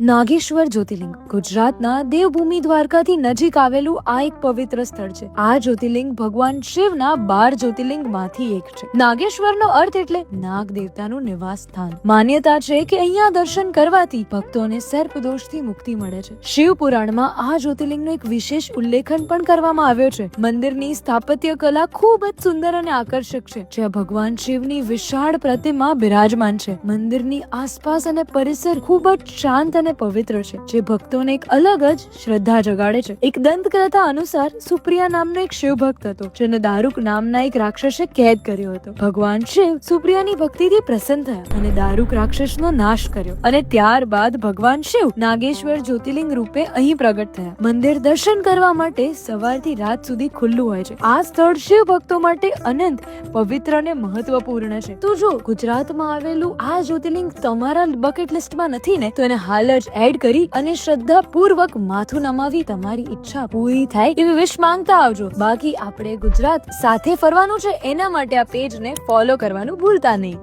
નાગેશ્વર જ્યોતિર્લિંગ. ગુજરાતના દેવભૂમિ દ્વારકાથી નજીક આવેલું આ એક પવિત્ર સ્થળ છે. આ જ્યોતિર્લિંગ ભગવાન શિવના બાર જ્યોતિર્લિંગમાંથી એક છે. નાગેશ્વરનો અર્થ એટલે નાગ દેવતાનું નિવાસ સ્થાન માન્યતા છે કે અહીંયા દર્શન કરવાથી ભક્તોને સર્પદોષથી મુક્તિ મળે છે. શિવ પુરાણમાં આ જ્યોતિર્લિંગનો એક વિશેષ ઉલ્લેખન પણ કરવામાં આવ્યો છે. મંદિરની સ્થાપત્ય કલા ખૂબ જ સુંદર અને આકર્ષક છે. જ્યાં ભગવાન શિવની વિશાળ પ્રતિમા બિરાજમાન છે. મંદિરની આસપાસ અને પરિસર ખૂબ જ શાંત અને પવિત્ર છે, જે ભક્તોને એક અલગ જ શ્રદ્ધા જગાડે છે. એક દંતકથા અનુસાર સુપ્રિયા નામનો એક શિવ ભક્ત હતો, જેને દારૂક નામના એક રાક્ષસે કેદ કર્યો હતો. ભગવાન શિવ સુપ્રિયાની ભક્તિથી પ્રસન્ન થયા અને દારૂક રાક્ષસનો નાશ કર્યો અને ત્યારબાદ ભગવાન શિવ નાગેશ્વર જ્યોતિર્લિંગ રૂપે અહીં પ્રગટ થયા. મંદિર દર્શન કરવા માટે સવારથી રાત સુધી ખુલ્લું હોય છે. આ સ્થળ શિવ ભક્તો માટે અનંત, પવિત્ર અને મહત્વપૂર્ણ છે. તો જો ગુજરાતમાં આવેલું આ જ્યોતિર્લિંગ તમારા બકેટ લિસ્ટમાં નથી ને, તો એને હાલ જ એડ કરી અને શ્રદ્ધા પૂર્વક માથું નમાવી. તમારી ઈચ્છા પૂરી થાય એવી વિશ માંગતા આવજો. બાકી આપણે ગુજરાત સાથે ફરવાનું છે, એના માટે આ પેજને ફોલો કરવાનું ભૂલતા નહીં.